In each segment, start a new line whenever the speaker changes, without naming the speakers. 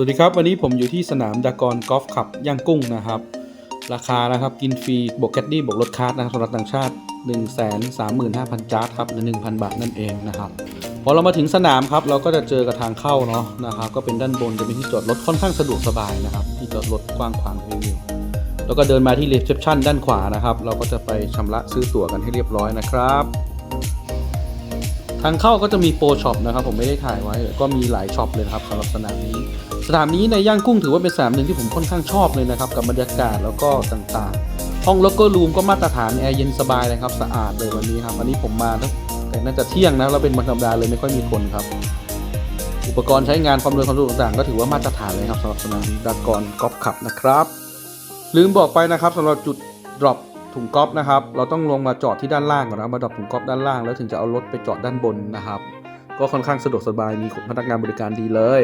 สวัสดีครับ วันนี้ผมอยู่ที่สนามดากอนกอล์ฟคลับย่างกุ้งนะครับ ราคานะครับกินฟรีบวกแคดดี้บวกรถคาร์ดนะครับสำหรับต่างชาติ 1 3 5 0 0 0จาร์ดครับหรือ1,000 บาทนั่นเองนะครับพอเรามาถึงสนามครับเราก็จะเจอกับทางเข้าเนาะนะครับก็เป็นด้านบนจะเป็นที่จอดรถค่อนข้างสะดวกสบายนะครับที่จอดรถกว้างขวางเรียวแล้วก็เดินมาที่รีเซพชันด้านขวานะครับ เราก็จะไปชำระซื้อตั๋วกันให้เรียบร้อยนะครับทางเข้าก็จะมีโปรช็อปนะครับผมไม่ได้ถ่ายไว้ก็มีหลายช็อปเลยครับสำหรับสนามนี้ สนามนี้ในย่างกุ้งถือว่าเป็นสนามหนึ่งที่ผมค่อนข้างชอบเลยนะครับ กับบรรยากาศแล้วก็ต่างๆ ห้องล็อกเกอร์รูมก็มาตรฐานแอร์เย็นสบายเลยครับ สะอาดเลยวันนี้ครับวันนี้ผมมาตั้งแต่น่าจะเที่ยงนะแล้วเป็นวันธรรมดาเลยไม่ค่อยมีคนครับ อุปกรณ์ใช้งานความเร็วความสะดวกต่างๆ ก็ถือว่ามาตรฐานเลยครับสำหรับสนามดากอนกอล์ฟขับนะครับ ลืมบอกไปนะครับสำหรับจุด drop ถุงกอล์ฟนะครับ เราต้องลงมาจอดที่ด้านล่างก่อนนะมาดรอปถุงกอล์ฟด้านล่างแล้วถึงจะเอารถไปจอดด้านบนนะครับ ก็ค่อนข้างสะดวกสบายมีพนักงานบริการดีเลย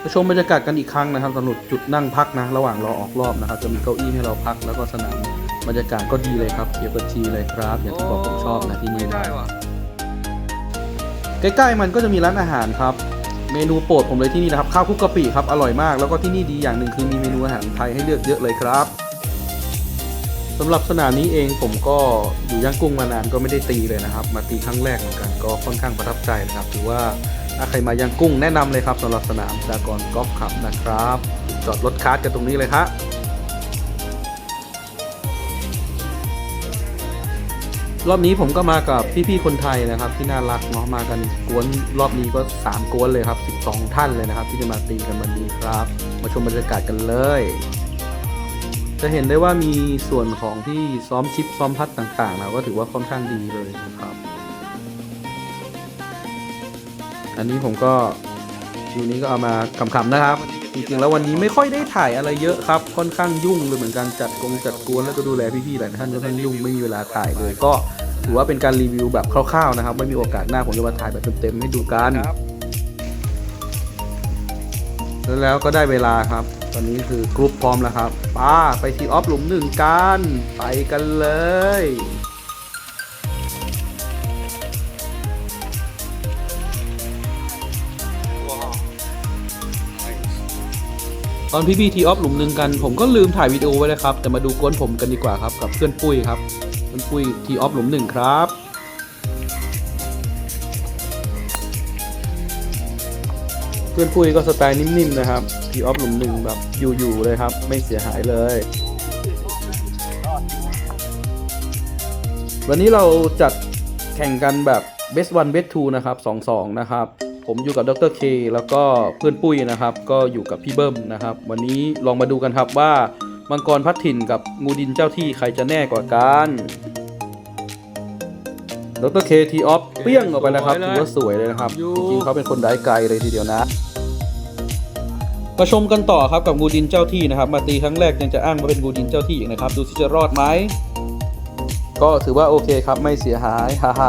ไปชมบรรยากาศกันอีกครั้งนะครับสำหรับจุดนั่งพักนะ ระหว่างรอออกรอบนะครับ จะมีเก้าอี้ให้เราพักแล้วก็สนามบรรยากาศก็ดีเลยครับเขียวกระชีเลยครับ อย่างที่บอกผมชอบนะที่นี่นะใกล้ๆมันก็จะมีร้านอาหารครับ เมนูโปรดผมเลยที่นี่นะครับข้าวคลุกกะปิครับอร่อยมาก แล้วก็ที่นี่ดีอย่างหนึ่งคือมีเมนูอาหารไทยให้เลือกเยอะเลยครับสำหรับสนามนี้เองผมก็อยู่ย่างกุ้งมานานก็ไม่ได้ตีเลยนะครับ มาตีครั้งแรกเหมือนกันก็ค่อนข้างประทับใจนะครับถือว่า ถ้าใครมาย่างกุ้งแนะนำเลยครับสำหรับสนามดากอนกอล์ฟคลับนะครับ จอดรถคาร์ดกันตรงนี้เลยครับรอบนี้ผมก็มากับพี่ๆคนไทยนะครับ ที่น่ารักเนาะมากันกวนรอบนี้ก็ 3 กวนเลยครับ 12 ท่านเลยนะครับ ที่จะมาตีกันวันนี้ครับ มาชมบรรยากาศกันเลย จะเห็นได้ว่ามีส่วนของที่ซ้อมชิปซ้อมพัดต่างๆนะก็ถือว่าค่อนข้างดีเลยนะครับ อันนี้ผมก็คิวนี้ก็เอามาขำๆนะครับ จริงๆแล้ววันนี้ไม่ค่อยได้ถ่ายอะไรเยอะครับ ค่อนข้างยุ่งเลยเหมือนกันจัดกงจัดกวนแล้วก็ดูแลพี่ๆหลายท่านค่อนข้างยุ่งไม่มีเวลาถ่ายเลยก็ถือว่าเป็นการรีวิวแบบคร่าวๆนะครับ ไม่มีโอกาสหน้าผมจะมาถ่ายแบบเต็มๆให้ดูกันแล้วแล้วก็ได้เวลาครับ ตอนนี้คือกรุ๊ปพร้อมแล้วครับป้าไปทีออฟหลุมหนึ่งกัน ไปกันเลย ตอนพี่บีทีออฟหลุมหนึ่งกัน ผมก็ลืมถ่ายวิดีโอไว้เลยครับ แต่มาดูกวนผมกันดีกว่าครับ กับเพื่อนปุ้ยครับเพื่อนปุ้ยทีออฟหลุมหนึ่งครับเพื่อนปุ้ยก็สไตล์นิ่มๆนะครับทีออฟหลุมหนึ่งแบบอยู่ๆเลยครับ ไม่เสียหายเลยวันนี้เราจัดแข่งกันแบบ best one best two นะครับ2-2นะครับ ผมอยู่กับดรเคแล้วก็เพื่อนปุ้ยนะครับ ก็อยู่กับพี่เบิ้มนะครับ วันนี้ลองมาดูกันครับว่ามังกรพัดถิ่นกับงูดินเจ้าที่ใครจะแน่กว่ากันดรเคทีออฟเปี้ยงออกไปแล้วครับถือว่าสวยเลยนะครับ จริงๆเขาเป็นคนได้ไกลเลยทีเดียวนะ มาชมกันต่อครับกับงูดินเจ้าที่นะครับ มาตีครั้งแรกยังจะอ้างว่าเป็นงูดินเจ้าที่อีกนะครับ ดูสิจะรอดไหม ก็ถือว่าโอเคครับไม่เสียหายฮ่าฮ่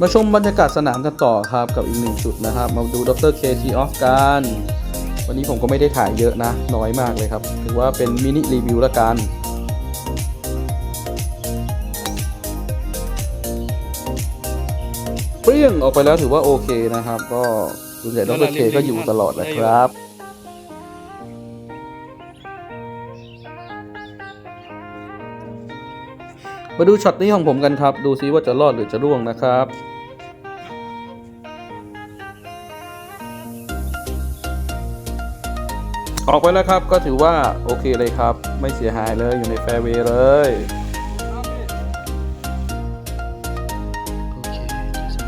มาชมบรรยากาศสนามกันต่อครับกับอีกหนึ่งจุดนะครับ มาดูดรเคทีออฟกันวันนี้ผมก็ไม่ได้ถ่ายเยอะนะ น้อยมากเลยครับ ถือว่าเป็นมินิรีวิวละกันเปรี้ยงออกไปแล้วถือว่าโอเคนะครับ ก็ส่วนใหญ่ดรเคก็อยู่ตลอดแหละครับ มาดูช็อตนี้ของผมกันครับ ดูซิว่าจะรอดหรือจะร่วงนะครับออกไปแล้วครับก็ถือว่าโอเคเลยครับ ไม่เสียหายเลยอยู่ในแฟร์เวย์เลย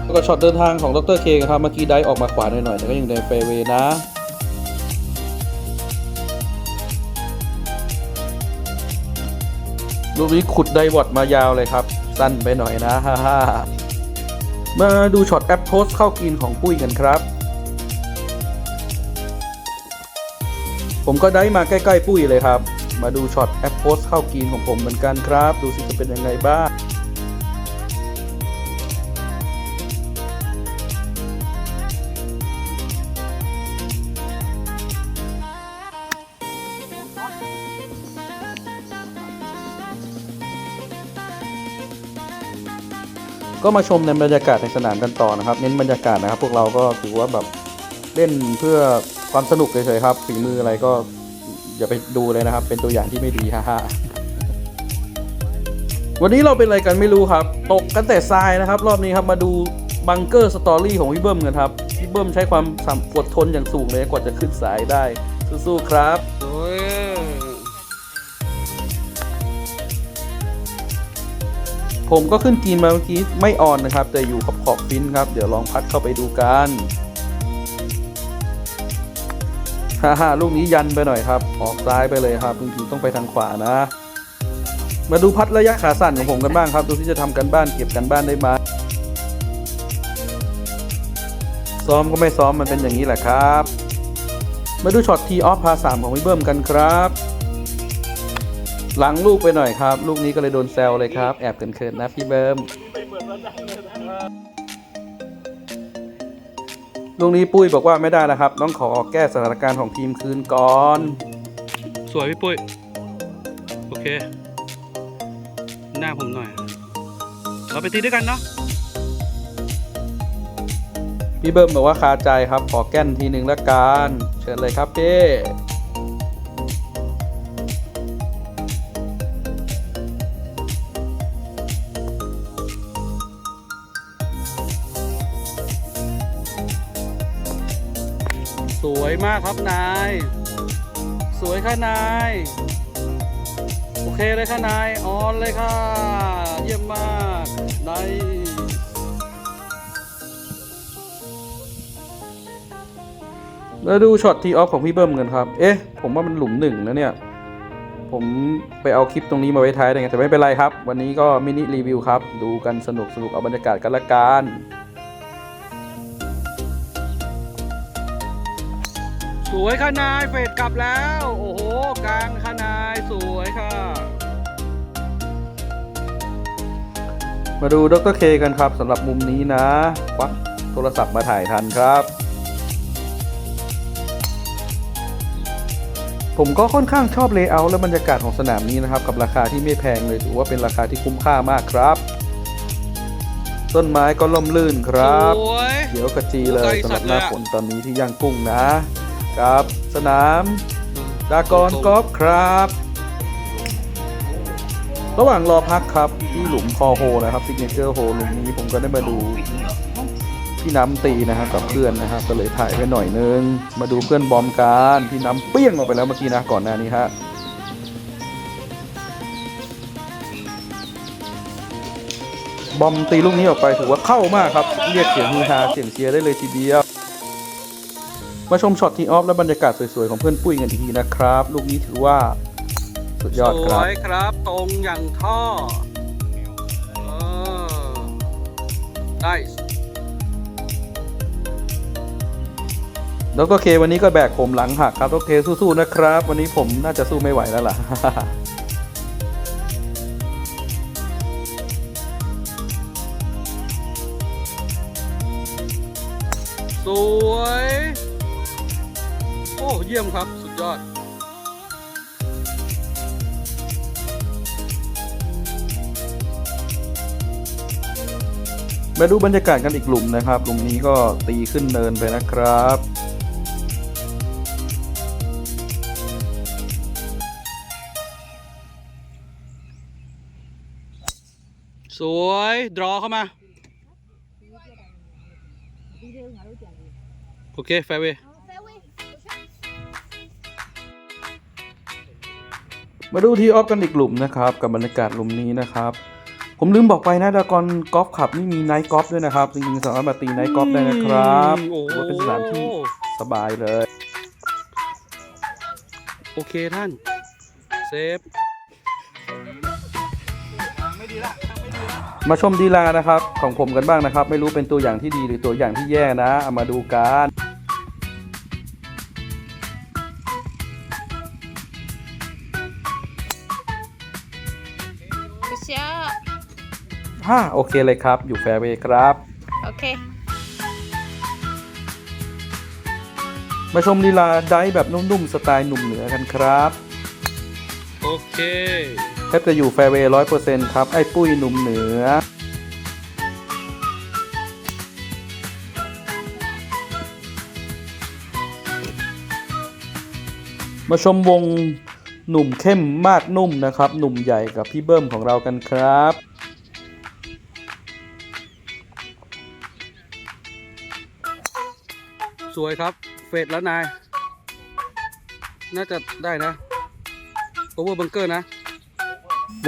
แล้วก็ช็อตเดินทางของดรเคครับเมื่อกี้ได้ออกมาขวาหน่อยๆแต่ก็ยังในแฟร์เวย์นะ รูปนี้ขุดไดวอดมายาวเลยครับ สั้นไปหน่อยนะฮ่าฮ่ามาดูช็อตแอปโพสเข้ากินของปุ้ยกันครับ ผมก็ได้มาใกล้ ๆ ปุ้ยเลยครับ มาดูช็อตแอปโพสเข้ากินของผมเหมือนกันครับ ดูสิจะเป็นยังไงบ้าง ก็มาชมในบรรยากาศในสนามกันต่อนะครับ เน้นบรรยากาศนะครับ พวกเราก็ถือว่าแบบเล่นเพื่อความสนุกเฉยๆครับฝีมืออะไรก็อย่าไปดูเลยนะครับ เป็นตัวอย่างที่ไม่ดีฮ่าวันนี้เราเป็นอะไรกันไม่รู้ครับ ตกกันแต่ทรายนะครับ รอบนี้ครับมาดูบังเกอร์สตอรี่ของพี่เบิ้มกันครับพี่เบิ้มใช้ความสามอดทนอย่างสูงเลยกว่าจะขึ้นสายได้สู้ๆครับ ผมก็ขึ้นกินมาเมื่อกี้ไม่ออนนะครับ แต่อยู่ขอบขอบฟินครับ เดี๋ยวลองพัดเข้าไปดูกันฮ่าฮ่าลูกนี้ยันไปหน่อยครับ ออกซ้ายไปเลยครับจริงๆต้องไปทางขวานะ มาดูพัดระยะขาสั้นของผมกันบ้างครับ ดูที่จะทำกันบ้านเก็บกันบ้านได้ไหมซ้อมก็ไม่ซ้อมมันเป็นอย่างนี้แหละครับ มาดูช็อตทีออฟพาสามของพี่เบิ้มกันครับ หลังลูกไปหน่อยครับ ลูกนี้ก็เลยโดนแซวเลยครับ แอบเขินๆนะพี่เบิร์มลูกนี้ปุ้ยบอกว่าไม่ได้นะครับ ต้องขอแก้สถานการณ์ของทีมคืนก่อน
สวยพี่ปุ้ย โอเค หน้าผมหน่อย เราไปตีด้วยกันเนาะ
พี่เบิร์มบอกว่าคาใจครับ ขอแก้นทีหนึ่งละกัน เชิญเลยครับพี่
มากครับนาย สวยค่ะนาย โอเคเลยค่ะนายออนเลยค่ะ เยี่ยมมากนาย
แล้วดูช็อตทีออฟของพี่เบิร์มกันครับ เอ๊ะ ผมว่ามันหลุมหนึ่งนะเนี่ย ผมไปเอาคลิปตรงนี้มาไว้ท้ายได้ไงแต่ไม่เป็นไรครับ วันนี้ก็มินิรีวิวครับ ดูกันสนุกสนุกเอาบรรยากาศกันละกัน
สวยค่ะนายเฟดกลับแล้ว โอ้โหกลางค่ะนายสวยค่ะ
มาดูดรเคกันครับสำหรับมุมนี้นะควักโทรศัพท์มาถ่ายทันครับ ผมก็ค่อนข้างชอบเลเยอร์และบรรยากาศของสนามนี้นะครับ กับราคาที่ไม่แพงเลยถือว่าเป็นราคาที่คุ้มค่ามากครับ ต้นไม้ก็ล่มลื่นครับ
สวย
เดี๋ยวกระจีเล
ใกล้
ย
สั
สำห
ต
รับ
ว์
ห
เลย
น้า
อะ
ฝนตอนนี้ที่ย่างกุ้งนะ กับสนามดากอนกอล์ฟครับ ระหว่างรอพักครับที่หลุมคอโฮนะครับซิกเนเจอร์โฮหลุมนี้ผมก็ได้มาดูพี่น้ำตีนะครับกับเพื่อนนะครับก็เลยถ่ายไปหน่อยนึง มาดูเพื่อนบอมกันพี่น้ำเปี้ยงออกไปแล้วเมื่อกี้นะก่อนหน้านี้ฮะบอมตีลูกนี้ออกไปถือว่าเข้ามากครับ เรียกเสียงฮือฮาเสียงเชียร์ได้เลยทีเดียว มาชมช็อตทีออฟและบรรยากาศสวยๆ ของเพื่อนปุ้ยกันอีกทีนะครับ ลูกนี้ถือว่า สุดยอดค
ส
รับ
วยครับ ตรงอย่างท่อเออได้
ดรเควันนี้ก็แบกผมหลังหักครับดรเคสู้ๆนะครับ วันนี้ผมน่าจะสู้ไม่ไหวแล้วล่ะ
สวยโอ้ เยี่ยมครับ สุดยอด
มาดูบรรยากาศกันอีกหลุมนะครับหลุมนี้ก็ตีขึ้นเนินไปนะครับ
สวย ดรอเข้ามา โอเค แฟร์เวย์
มาดูทีออฟกันอีกหลุมนะครับกับบรรยากาศหลุมนี้นะครับ ผมลืมบอกไปนะดากอนกอล์ฟขับนี่มีไนท์กอล์ฟด้วยนะครับจริงๆสามารถมาตีไนท์กอล์ฟได้นะครับ
โอ้
ถือว่าเป็นสนามที่สบายเลย
โอเคท่านเซฟ
มาชมดีลานะครับของผมกันบ้างนะครับ ไม่รู้เป็นตัวอย่างที่ดีหรือตัวอย่างที่แย่นะเอามาดูกัน ฮ5โอเคเลยครับ อยู่แฟร์เวย์ครับ
โอเค
มาชมลีลาได้แบบนุ่มๆ สไตล์หนุ่มเหนือกันครับ
โอเค
แทบจะอยู่แฟร์เวย์ร้อยเปอร์เซ็นต์ครับ ไอ้ปุ้ยหนุ่มเหนือ มาชมวงหนุ่มเข้มมากนุ่มนะครับ หนุ่มใหญ่กับพี่เบิ้มของเรากันครับ
สวยครับ เฟดแล้วนาย น่าจะได้นะโอเวอร์บังเกอร์นะ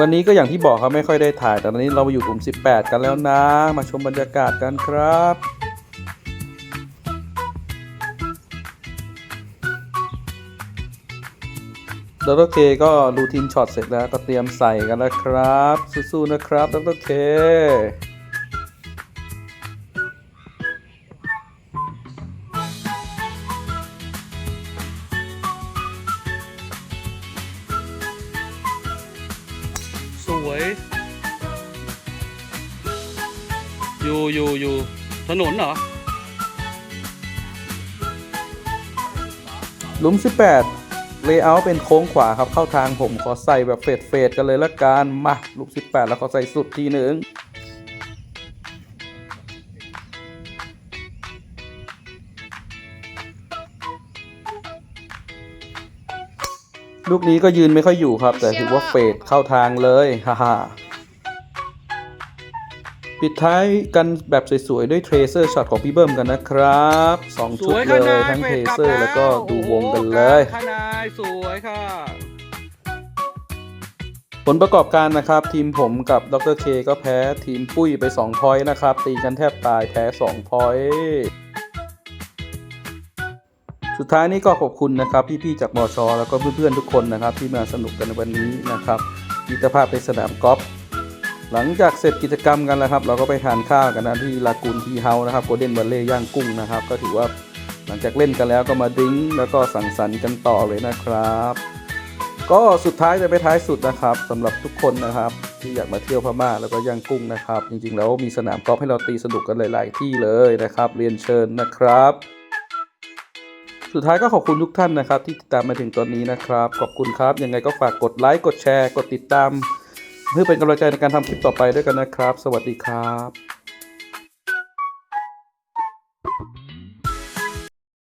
วันนี้ก็อย่างที่บอกครับไม่ค่อยได้ถ่าย แต่ตอนนี้เราอยู่กลุ่ม 18 กันแล้วนะ มาชมบรรยากาศกันครับดรเคก็รูทีนช็อตเสร็จแล้วก็เตรียมใส่กันแล้วครับ สู้ๆนะครับดรเค
อยู่อยู่อยู่ถนนเหรอ
หลุม 18 เลเยอร์เป็นโค้งขวาครับเข้าทางผมขอใส่แบบเฟดเฟดกันเลยละกันมาหลุม 18 แล้วขอใส่สุดทีหนึ่งลูกนี้ก็ยืนไม่ค่อยอยู่ครับ แต่ถือว่าเฟดเข้าทางเลย ฮ่าฮ่า ปิดท้ายกันแบบสวยๆ ด้วยเทรเซอร์ช็อตของพี่เบิ้มกันนะครับสอง
ส
ชุด
วย
เล
ค่ะนาย
ยทั้ง
เฟ
เท
ดกลับ
เซอร์แล้วก็ดูวงกันเลย
โอ้โหค่ะนายสวยค่ะ
ผลประกอบการนะครับทีมผมกับดรเคก็แพ้ทีมปุ้ยไป2พอยต์นะครับ ตีกันแทบตายแพ้2พอยต์สุดท้ายนี้ก็ขอบคุณนะครับ พี่ๆจากมอชอแล้วก็เพื่อนๆทุกคนนะครับ ที่มาสนุกกันในวันนี้นะครับมิตรภาพในสนามกอล์ฟ หลังจากเสร็จกิจกรรมกันแล้วครับ เราก็ไปทานข้าวกันนะที่ลากูนทีเฮาส์นะครับโกลเด้นบัลเล่ย่างกุ้งนะครับ ก็ถือว่าหลังจากเล่นกันแล้วก็มาดิ้งแล้วก็สังสรรค์กันต่อเลยนะครับ ก็สุดท้ายจะไปท้ายสุดนะครับสำหรับทุกคนนะครับ ที่อยากมาเที่ยวพม่าแล้วก็ย่างกุ้งนะครับ จริงๆ แล้วมีสนามกอล์ฟให้เราตีสนุกกันหลาย ๆ ที่เลยนะครับ เรียนเชิญนะครับสุดท้ายก็ขอบคุณทุกท่านนะครับ ที่ติดตามมาถึงตอนนี้นะครับ ขอบคุณครับ ยังไงก็ฝากกดไลค์ กดแชร์ กดติดตาม เพื่อเป็นกำลังใจในการทำคลิปต่อไปด้วยกันนะครับ สวัสดีครับ